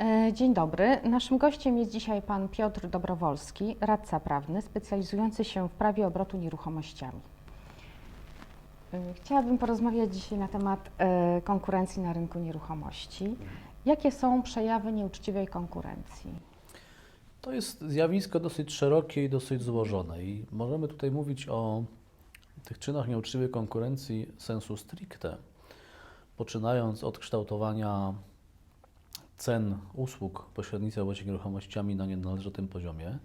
E, Dzień dobry. Naszym gościem jest dzisiaj pan Piotr Dobrowolski, radca prawny specjalizujący się w prawie obrotu nieruchomościami. E, Chciałabym porozmawiać dzisiaj na temat e, konkurencji na rynku nieruchomości. Jakie są przejawy nieuczciwej konkurencji? To jest zjawisko dosyć szerokie i dosyć złożone i możemy tutaj mówić o tych czynach nieuczciwej konkurencji sensu stricte, poczynając od kształtowania cen usług pośrednictwa w nieruchomościami na nienależytym poziomie,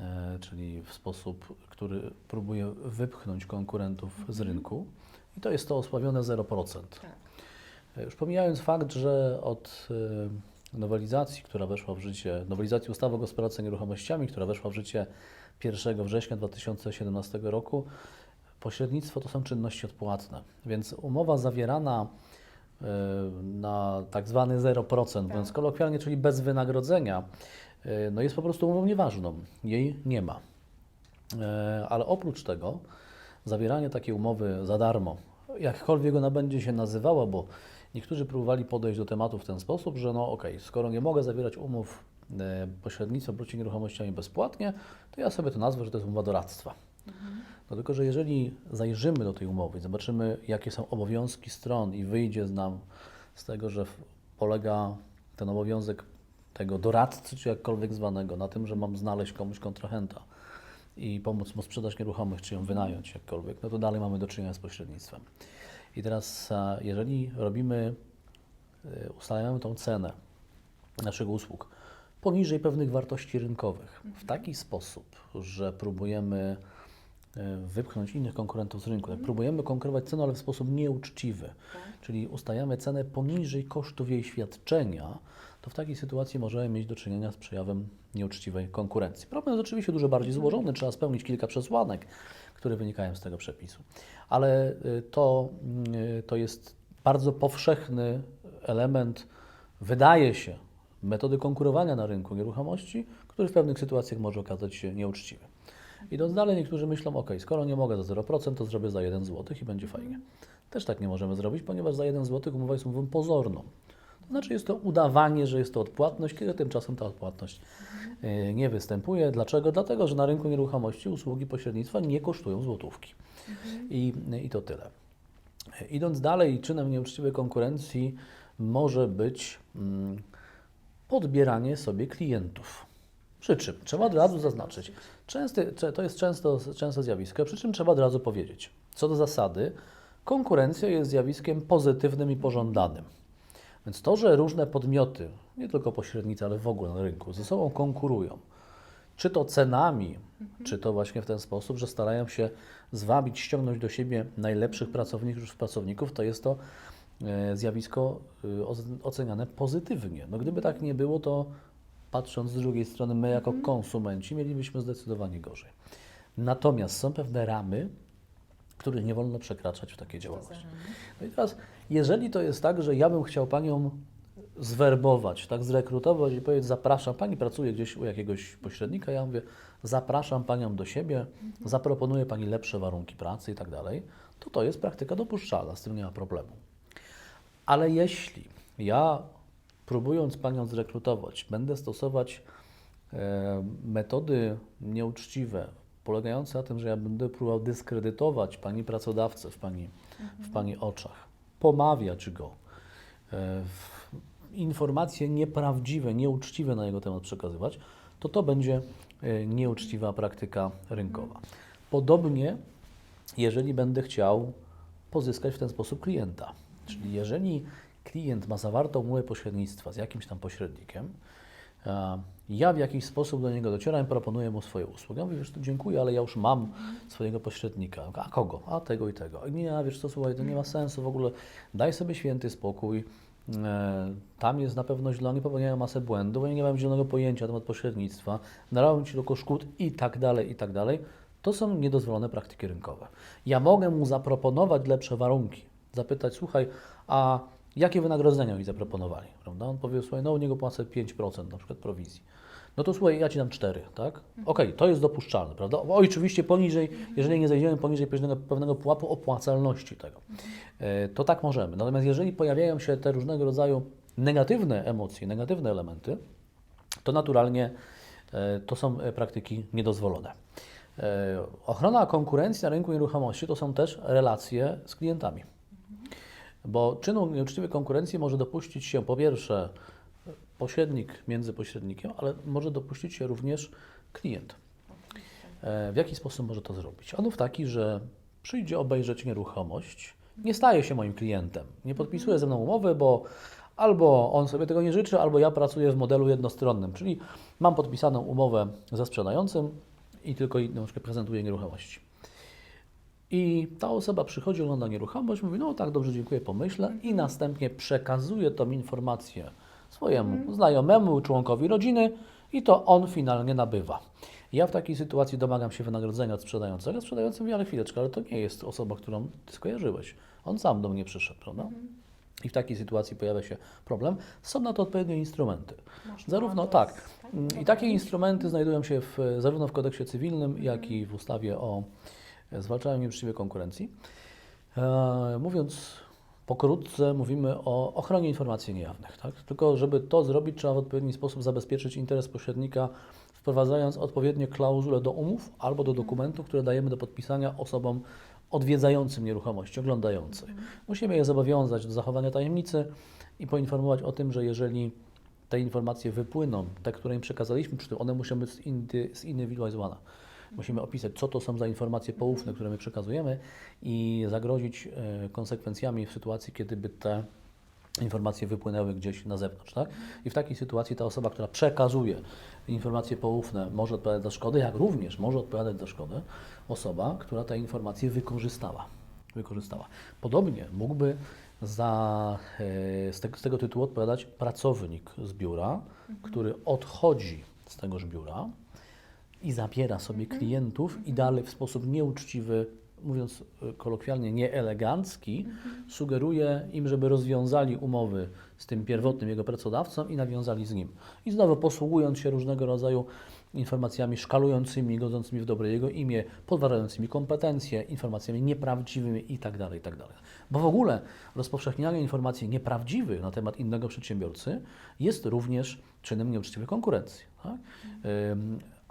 e, czyli w sposób, który próbuje wypchnąć konkurentów z rynku. I to jest to osławione 0%. E, Już pomijając fakt, że od e, nowelizacji, która weszła w życie, nowelizacji ustawy o gospodarce nieruchomościami, która weszła w życie 1 września 2017 roku, pośrednictwo to są czynności odpłatne, więc umowa zawierana na tak zwany 0%, mówiąc kolokwialnie, czyli bez wynagrodzenia, e, no jest po prostu umową nieważną. Jej nie ma. E, Ale oprócz tego zawieranie takiej umowy za darmo, jakkolwiek ona będzie się nazywała, bo niektórzy próbowali podejść do tematu w ten sposób, że no okej, skoro nie mogę zawierać umów pośrednictwa obrocie nieruchomościami bezpłatnie, to ja sobie to nazwę, że to jest umowa doradztwa. No tylko, że jeżeli zajrzymy do tej umowy i zobaczymy, jakie są obowiązki stron i wyjdzie z nam z tego, że polega ten obowiązek tego doradcy, czy jakkolwiek zwanego, na tym, że mam znaleźć komuś kontrahenta i pomóc mu sprzedać nieruchomość, czy ją wynająć jakkolwiek, no to dalej mamy do czynienia z pośrednictwem. I teraz, a, jeżeli robimy, y, ustalamy tą cenę naszych usług poniżej pewnych wartości rynkowych w taki sposób, że próbujemy e, wypchnąć innych konkurentów z rynku. Jak próbujemy konkurować ceną, ale w sposób nieuczciwy, czyli ustajamy cenę poniżej kosztów jej świadczenia, to w takiej sytuacji możemy mieć do czynienia z przejawem nieuczciwej konkurencji. Problem jest oczywiście dużo bardziej złożony, trzeba spełnić kilka przesłanek, które wynikają z tego przepisu. Ale y, to, y, to jest bardzo powszechny element, wydaje się, metody konkurowania na rynku nieruchomości, który w pewnych sytuacjach może okazać się nieuczciwy. Idąc dalej, niektórzy myślą, ok, skoro nie mogę za 0%, to zrobię za 1 zł i będzie fajnie. Też tak nie możemy zrobić, ponieważ za 1 zł umowa jest umową pozorną. To znaczy jest to udawanie, że jest to odpłatność, kiedy tymczasem ta odpłatność e, nie występuje. Dlaczego? Dlatego, że na rynku nieruchomości usługi pośrednictwa nie kosztują złotówki. I, I to tyle. Idąc dalej, czynem nieuczciwej konkurencji może być mm, podbieranie sobie klientów. Przy czym trzeba od razu zaznaczyć, częsty, to jest często, częste zjawisko, przy czym trzeba od razu powiedzieć, co do zasady, konkurencja jest zjawiskiem pozytywnym i pożądanym. Więc to, że różne podmioty, nie tylko pośrednicy, ale w ogóle na rynku, ze sobą konkurują, czy to cenami, czy to właśnie w ten sposób, że starają się zwabić, ściągnąć do siebie najlepszych pracowników, pracowników to jest to e, zjawisko o- oceniane pozytywnie. No gdyby tak nie było, to patrząc z drugiej strony, my jako konsumenci mielibyśmy zdecydowanie gorzej. Natomiast są pewne ramy, których nie wolno przekraczać w takiej działalności. No i teraz, jeżeli to jest tak, że ja bym chciał Panią zwerbować, tak, zrekrutować i powiedzieć, zapraszam, Pani pracuje gdzieś u jakiegoś pośrednika, ja mówię, zapraszam Panią do siebie, zaproponuję Pani lepsze warunki pracy i tak dalej, to to jest praktyka dopuszczalna, z tym nie ma problemu. Ale jeśli ja, próbując Panią zrekrutować, będę stosować e, metody nieuczciwe, polegające na tym, że ja będę próbował dyskredytować Pani pracodawcę w Pani, w pani oczach, pomawiać go, e, informacje nieprawdziwe, nieuczciwe na jego temat przekazywać, to to będzie e, nieuczciwa praktyka rynkowa. Podobnie, jeżeli będę chciał pozyskać w ten sposób klienta. Czyli jeżeli klient ma zawartą umowę pośrednictwa z jakimś tam pośrednikiem, a ja w jakiś sposób do niego docieram proponuję mu swoje usługi. Ja mówię, wiesz, to dziękuję, ale ja już mam swojego pośrednika. A kogo? A tego i tego. Nie, wiesz co, słuchaj, to nie ma sensu w ogóle. Daj sobie święty spokój. E, Tam jest na pewno źle, oni popełniają masę błędów, oni nie mają zielonego pojęcia na temat pośrednictwa, narabiają Ci tylko szkód i tak dalej, i tak dalej. To są niedozwolone praktyki rynkowe. Ja mogę mu zaproponować lepsze warunki, zapytać, słuchaj, a jakie wynagrodzenia mi zaproponowali, prawda? On powie, słuchaj, no u niego płacę 5% na przykład prowizji. No to słuchaj, ja Ci dam 4, tak? Okej, to jest dopuszczalne, prawda? O, oczywiście poniżej, jeżeli nie zejdziemy poniżej pewnego, pewnego pułapu opłacalności tego, e, to tak możemy. Natomiast jeżeli pojawiają się te różnego rodzaju negatywne emocje, negatywne elementy, to naturalnie e, to są e, praktyki niedozwolone. Ochrona konkurencji na rynku nieruchomości to są też relacje z klientami. Bo czynu nieuczciwej konkurencji może dopuścić się po pierwsze pośrednik między pośrednikiem, ale może dopuścić się również klient. E, W jaki sposób może to zrobić? Ano w taki, że przyjdzie obejrzeć nieruchomość, nie staje się moim klientem, nie podpisuje ze mną umowy, bo albo on sobie tego nie życzy, albo ja pracuję w modelu jednostronnym, czyli mam podpisaną umowę ze sprzedającym i tylko na prezentuję nieruchomości. I ta osoba przychodzi, ogląda nieruchomość, mówi, no tak, dobrze, dziękuję, pomyślę i następnie przekazuje tą informację swojemu znajomemu, członkowi rodziny i to on finalnie nabywa. Ja w takiej sytuacji domagam się wynagrodzenia od sprzedającego. Sprzedający mówi, ale chwileczkę, ale to nie jest osoba, którą ty skojarzyłeś. On sam do mnie przyszedł, prawda? I w takiej sytuacji pojawia się problem. Są na to odpowiednie instrumenty. Zarówno tak. I takie instrumenty znajdują się w, zarówno w kodeksie cywilnym, jak i w ustawie o zwalczaniu nieuczciwej konkurencji. E, mówiąc pokrótce, mówimy o ochronie informacji niejawnych. Tak? Tylko, żeby to zrobić, trzeba w odpowiedni sposób zabezpieczyć interes pośrednika, wprowadzając odpowiednie klauzule do umów albo do dokumentów, które dajemy do podpisania osobom odwiedzającym nieruchomości, oglądających. Musimy je zobowiązać do zachowania tajemnicy i poinformować o tym, że jeżeli te informacje wypłyną, te, które im przekazaliśmy, przy tym one muszą być zindy- zindywidualizowane. Musimy opisać, co to są za informacje poufne, które my przekazujemy i zagrozić e, konsekwencjami w sytuacji, kiedy by te informacje wypłynęły gdzieś na zewnątrz. Tak? I w takiej sytuacji ta osoba, która przekazuje informacje poufne, może odpowiadać za szkody, jak również może odpowiadać za szkody osoba, która te informacje wykorzystała. wykorzystała. Podobnie mógłby za, e, z, tego, z tego tytułu odpowiadać pracownik z biura, który odchodzi z tegoż biura i zabiera sobie klientów i dalej w sposób nieuczciwy, mówiąc e, kolokwialnie nieelegancki, sugeruje im, żeby rozwiązali umowy z tym pierwotnym jego pracodawcą i nawiązali z nim. I znowu posługując się różnego rodzaju informacjami szkalującymi, godzącymi w dobre jego imię, podważającymi kompetencje, informacjami nieprawdziwymi itd., itd. Bo w ogóle rozpowszechnianie informacji nieprawdziwych na temat innego przedsiębiorcy jest również czynem nieuczciwej konkurencji. Tak?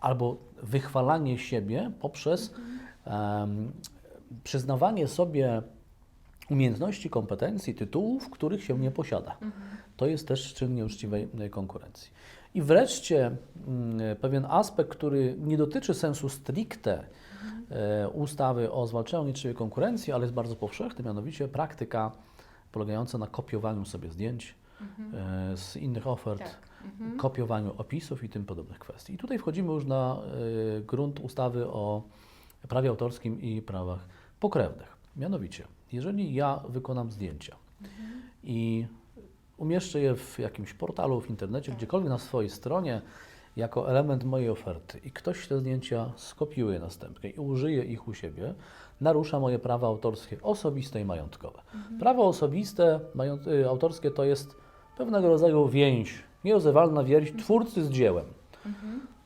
Albo wychwalanie siebie poprzez em, przyznawanie sobie umiejętności, kompetencji, tytułów, których się nie posiada. To jest też czyn nieuczciwej konkurencji. I wreszcie mm, pewien aspekt, który nie dotyczy sensu stricte e, ustawy o zwalczaniu nieuczciwej konkurencji, ale jest bardzo powszechny, mianowicie praktyka polegająca na kopiowaniu sobie zdjęć e, z innych ofert, Tak. Kopiowaniu opisów i tym podobnych kwestii. I tutaj wchodzimy już na y, grunt ustawy o prawie autorskim i prawach pokrewnych. Mianowicie, jeżeli ja wykonam zdjęcia i umieszczę je w jakimś portalu, w internecie, gdziekolwiek na swojej stronie, jako element mojej oferty i ktoś te zdjęcia skopiuje następnie i użyje ich u siebie, narusza moje prawa autorskie osobiste i majątkowe. Prawo osobiste, y, autorskie to jest pewnego rodzaju więź, nierozerwalna więź twórcy z dziełem.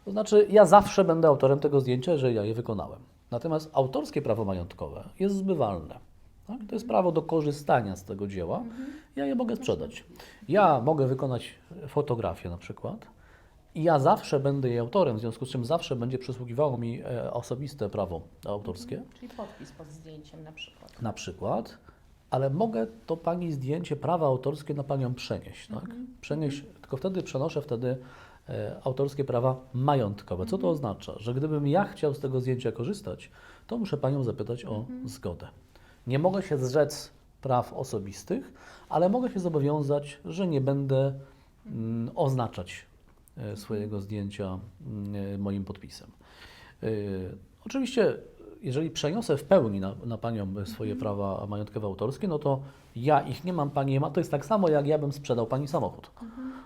To znaczy, ja zawsze będę autorem tego zdjęcia, jeżeli ja je wykonałem. Natomiast autorskie prawo majątkowe jest zbywalne. Tak? To jest prawo do korzystania z tego dzieła. Ja je mogę sprzedać. Ja mogę wykonać fotografię na przykład i ja zawsze będę jej autorem, w związku z czym zawsze będzie przysługiwało mi e, osobiste prawo autorskie Czyli podpis pod zdjęciem na przykład. na przykład, ale mogę to Pani zdjęcie prawa autorskie na Panią przenieść. Tak? Przenieść, tylko wtedy przenoszę wtedy e, autorskie prawa majątkowe. Co to oznacza? Że gdybym ja chciał z tego zdjęcia korzystać, to muszę Panią zapytać o zgodę. Nie mogę się zrzec praw osobistych, ale mogę się zobowiązać, że nie będę mm, oznaczać e, swojego zdjęcia mm, e, moim podpisem. Oczywiście, jeżeli przeniosę w pełni na, na Panią swoje prawa majątkowe autorskie, no to ja ich nie mam, Pani je ma. To jest tak samo, jak ja bym sprzedał Pani samochód.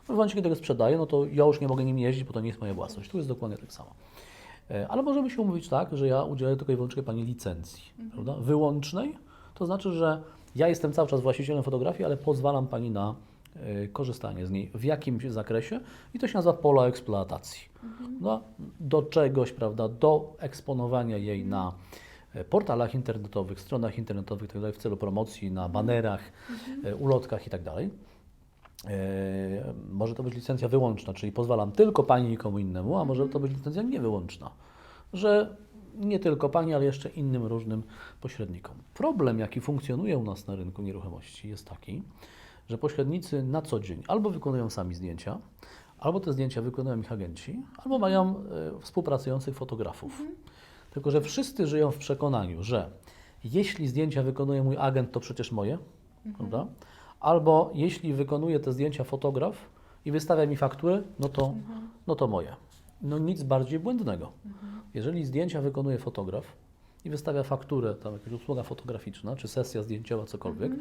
W momencie, kiedy go sprzedaję, no to ja już nie mogę nim jeździć, bo to nie jest moja własność. Tu jest dokładnie tak samo. E, Ale możemy się umówić tak, że ja udzielę tylko i wyłącznie Pani licencji, prawda? Wyłącznej, to znaczy, że ja jestem cały czas właścicielem fotografii, ale pozwalam Pani na korzystanie z niej w jakimś zakresie i to się nazywa pola eksploatacji. No, do czegoś, prawda, do eksponowania jej na e, portalach internetowych, stronach internetowych itd. w celu promocji, na banerach, e, ulotkach itd. E, może to być licencja wyłączna, czyli pozwalam tylko Pani i nikomu innemu, a może to być licencja niewyłączna, że nie tylko Pani, ale jeszcze innym różnym pośrednikom. Problem, jaki funkcjonuje u nas na rynku nieruchomości jest taki, że pośrednicy na co dzień albo wykonują sami zdjęcia, albo te zdjęcia wykonują ich agenci, albo mają e, współpracujących fotografów. Tylko, że wszyscy żyją w przekonaniu, że jeśli zdjęcia wykonuje mój agent, to przecież moje, prawda? Albo jeśli wykonuje te zdjęcia fotograf i wystawia mi fakturę, no to, no to moje. No nic bardziej błędnego. Jeżeli zdjęcia wykonuje fotograf i wystawia fakturę, tam jakaś usługa fotograficzna, czy sesja zdjęciowa, cokolwiek,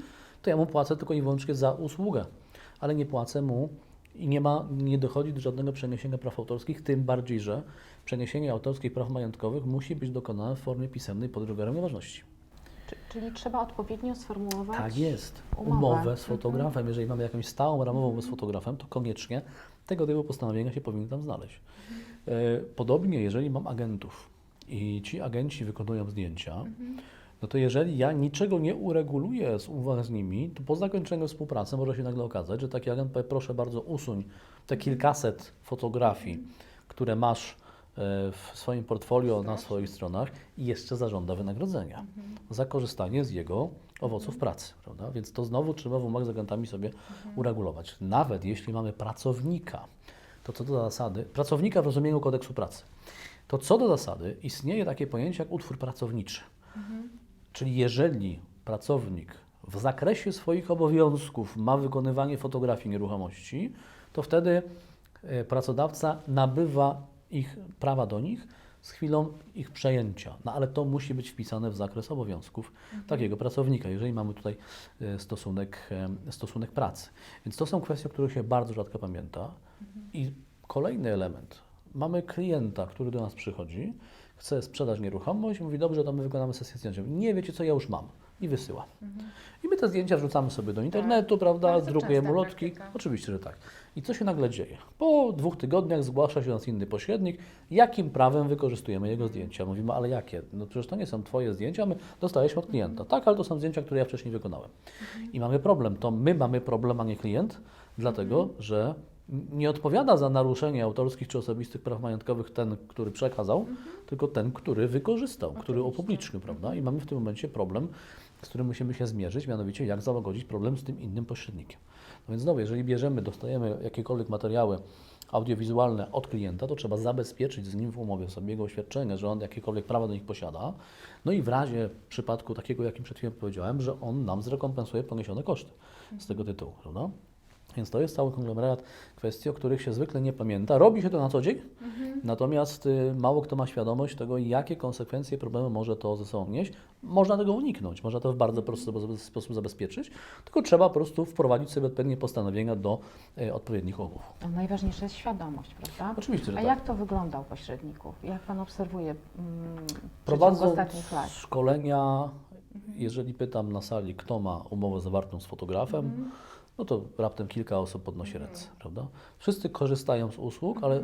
to ja mu płacę tylko i wyłącznie za usługę, ale nie płacę mu i nie, ma, nie dochodzi do żadnego przeniesienia praw autorskich, tym bardziej, że przeniesienie autorskich praw majątkowych musi być dokonane w formie pisemnej pod rygorem nieważności. Czy, czyli trzeba odpowiednio sformułować. Tak jest. umowę. Umowę, Mhm. z fotografem. Jeżeli mamy jakąś stałą ramową umowę z fotografem, to koniecznie tego typu postanowienia się powinny tam znaleźć. E, Podobnie, jeżeli mam agentów i ci agenci wykonują zdjęcia, no to jeżeli ja niczego nie ureguluję z uwag z nimi, to po zakończeniu współpracy może się nagle okazać, że taki agent powie, proszę bardzo usuń te kilkaset fotografii, które masz e, w swoim portfolio na swoich stronach i jeszcze zażąda wynagrodzenia za korzystanie z jego owoców pracy, prawda? Więc to znowu trzeba w umowach z agentami sobie uregulować. Nawet jeśli mamy pracownika, to co do zasady, pracownika w rozumieniu kodeksu pracy, to co do zasady istnieje takie pojęcie jak utwór pracowniczy. Czyli jeżeli pracownik w zakresie swoich obowiązków ma wykonywanie fotografii nieruchomości, to wtedy e, pracodawca nabywa ich prawa do nich z chwilą ich przejęcia. No ale to musi być wpisane w zakres obowiązków takiego pracownika, jeżeli mamy tutaj e, stosunek, e, stosunek pracy. Więc to są kwestie, o których się bardzo rzadko pamięta. I kolejny element. Mamy klienta, który do nas przychodzi, chce sprzedać nieruchomość, mówi, dobrze, to my wykonamy sesję zdjęciową. Nie, wiecie co, ja już mam. I wysyła. I my te zdjęcia wrzucamy sobie do internetu, prawda, Bardzo drukujemy częsta ulotki. praktyka. Oczywiście, że tak. I co się nagle dzieje? Po dwóch tygodniach zgłasza się nas inny pośrednik, jakim prawem wykorzystujemy jego zdjęcia. Mówimy, ale jakie? No przecież to nie są Twoje zdjęcia, my dostaliśmy od klienta. Tak, ale to są zdjęcia, które ja wcześniej wykonałem. I mamy problem. To my mamy problem, a nie klient, dlatego, że nie odpowiada za naruszenie autorskich czy osobistych praw majątkowych ten, który przekazał, tylko ten, który wykorzystał, który upublicznił, prawda? I mamy w tym momencie problem, z którym musimy się zmierzyć, mianowicie jak załagodzić problem z tym innym pośrednikiem. No więc znowu, jeżeli bierzemy, dostajemy jakiekolwiek materiały audiowizualne od klienta, to trzeba zabezpieczyć z nim w umowie sobie jego oświadczenie, że on jakiekolwiek prawa do nich posiada. No i w razie przypadku takiego, jakim przed chwilą powiedziałem, że on nam zrekompensuje poniesione koszty z tego tytułu, prawda? Więc to jest cały konglomerat kwestii, o których się zwykle nie pamięta. Robi się to na co dzień, natomiast y, mało kto ma świadomość tego, jakie konsekwencje, problemy może to ze sobą nieść. Można tego uniknąć, można to w bardzo prosty sposób- sposób zabezpieczyć, tylko trzeba po prostu wprowadzić sobie odpowiednie postanowienia do y, odpowiednich umów. No, Najważniejsza jest świadomość, prawda? Oczywiście, że A tak. jak to wygląda u pośredników? Jak Pan obserwuje mm, Prowadząc ostatnich lat? szkolenia, jeżeli pytam na sali, kto ma umowę zawartą z fotografem, no to raptem kilka osób podnosi ręce, prawda? Wszyscy korzystają z usług, ale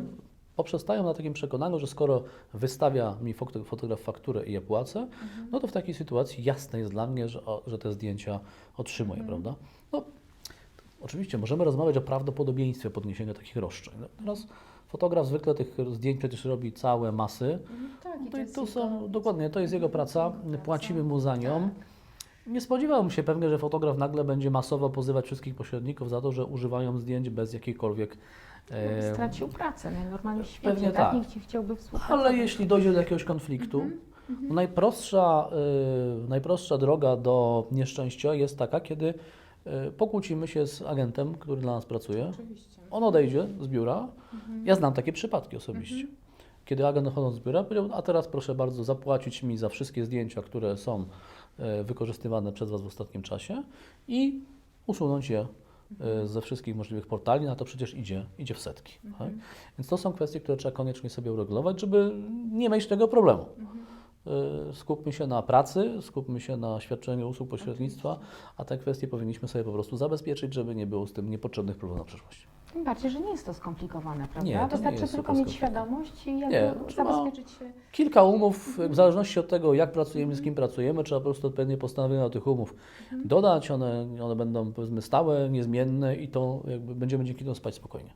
poprzestają na takim przekonaniu, że skoro wystawia mi foto- fotograf fakturę i ja płacę, no to w takiej sytuacji jasne jest dla mnie, że, że te zdjęcia otrzymuję, prawda? No, Oczywiście możemy rozmawiać o prawdopodobieństwie podniesienia takich roszczeń. No, teraz fotograf zwykle tych zdjęć przecież robi całe masy. Tak, No i to są, dokładnie, to jest jego praca, płacimy mu za nią. Nie spodziewałbym się pewnie, że fotograf nagle będzie masowo pozywać wszystkich pośredników za to, że używają zdjęć bez jakiejkolwiek... e, Stracił pracę najnormalniej w świecie. pewnie tak. tak. Nikt nie chciałby współpracować. Ale jeśli dojdzie do jakiegoś konfliktu, no najprostsza, y, najprostsza droga do nieszczęścia jest taka, kiedy y, pokłócimy się z agentem, który dla nas pracuje. Oczywiście. On odejdzie z biura. Ja znam takie przypadki osobiście. Kiedy agent odchodząc z biura powiedział, a teraz proszę bardzo zapłacić mi za wszystkie zdjęcia, które są wykorzystywane przez Was w ostatnim czasie i usunąć je e, ze wszystkich możliwych portali, na to przecież idzie, idzie w setki. Tak? Więc to są kwestie, które trzeba koniecznie sobie uregulować, żeby nie mieć tego problemu. E, Skupmy się na pracy, skupmy się na świadczeniu usług pośrednictwa, a te kwestie powinniśmy sobie po prostu zabezpieczyć, żeby nie było z tym niepotrzebnych problemów na przyszłość. Tym bardziej, że nie jest to skomplikowane, prawda? Nie, to nie Wystarczy jest tylko mieć świadomość i Nie, jakby trzeba- zabezpieczyć się. Kilka umów, w zależności od tego, jak pracujemy, z kim pracujemy, trzeba po prostu odpowiednie postanowienia do tych umów dodać. One, one będą powiedzmy stałe, niezmienne i to jakby będziemy dzięki temu spać spokojnie.